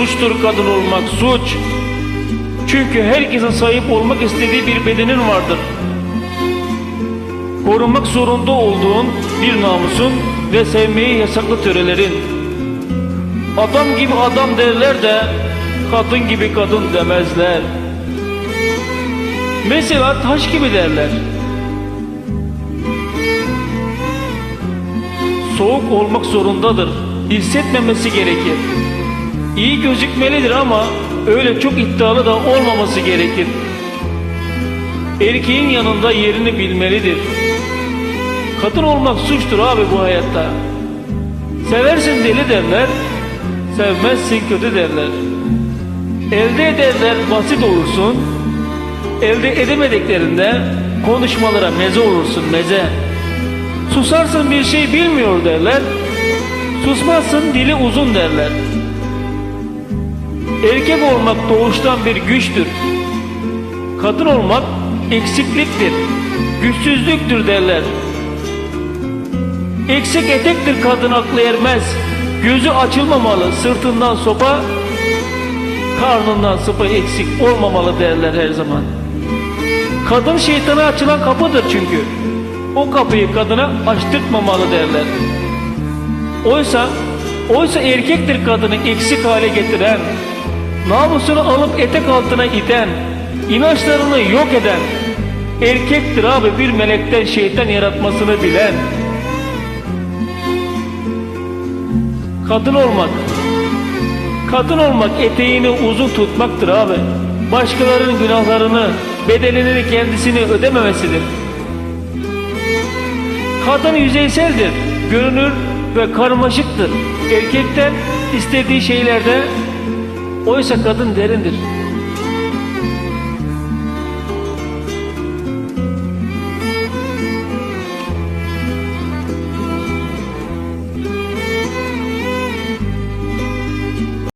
Suçtur kadın olmak suç. Çünkü herkesin sahip olmak istediği bir bedenin vardır. Korunmak zorunda olduğun bir namusun ve sevmeyi yasaklı törelerin. Adam gibi adam derler de kadın gibi kadın demezler. Mesela taş gibi derler. Soğuk olmak zorundadır. Hissetmemesi gerekir. İyi gözükmelidir ama öyle çok iddialı da olmaması gerekir. Erkeğin yanında yerini bilmelidir. Kadın olmak suçtur abi bu hayatta. Seversin deli derler, sevmezsin kötü derler. Elde ederler basit olursun, elde edemediklerinde konuşmalara meze olursun meze. Susarsın bir şey bilmiyor derler, susmazsın dili uzun derler. Erkek olmak doğuştan bir güçtür. Kadın olmak eksikliktir, güçsüzlüktür derler. Eksik etektir kadın aklı ermez. Gözü açılmamalı, sırtından sopa, karnından sıpa eksik olmamalı derler her zaman. Kadın şeytana açılan kapıdır çünkü. O kapıyı kadına açtırtmamalı derler. Oysa, oysa erkektir kadını eksik hale getiren, namusunu alıp etek altına iten, inançlarını yok eden, erkektir abi bir melekten şeytan yaratmasını bilen, Kadın olmak. Kadın olmak eteğini uzun tutmaktır abi. Başkalarının günahlarını, bedelini kendisini ödememesidir. Kadın yüzeyseldir, görünür ve karmaşıktır. Erkekten istediği şeylerde oysa kadın derindir.